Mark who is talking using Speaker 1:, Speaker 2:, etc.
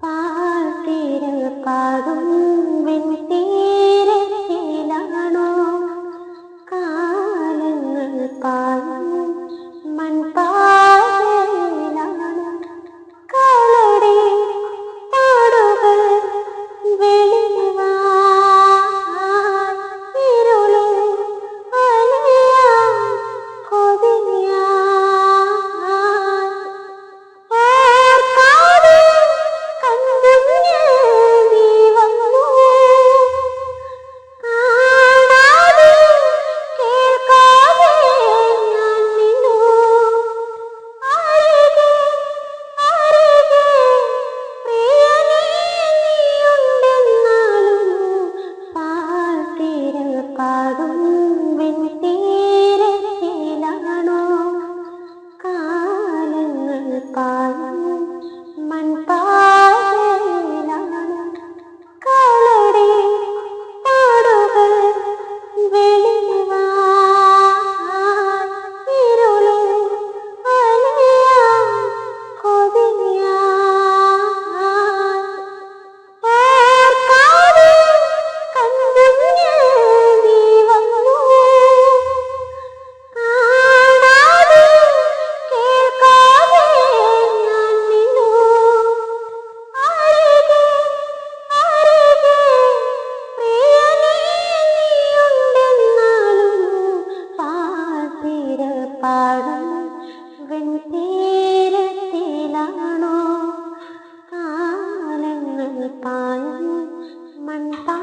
Speaker 1: പാൽത്തീര പാടും വെൺതീരത്തിലാണോ പാടും വെൺതീരത്തിലാണോ കാലങ്ങൾ പായം മൺപാ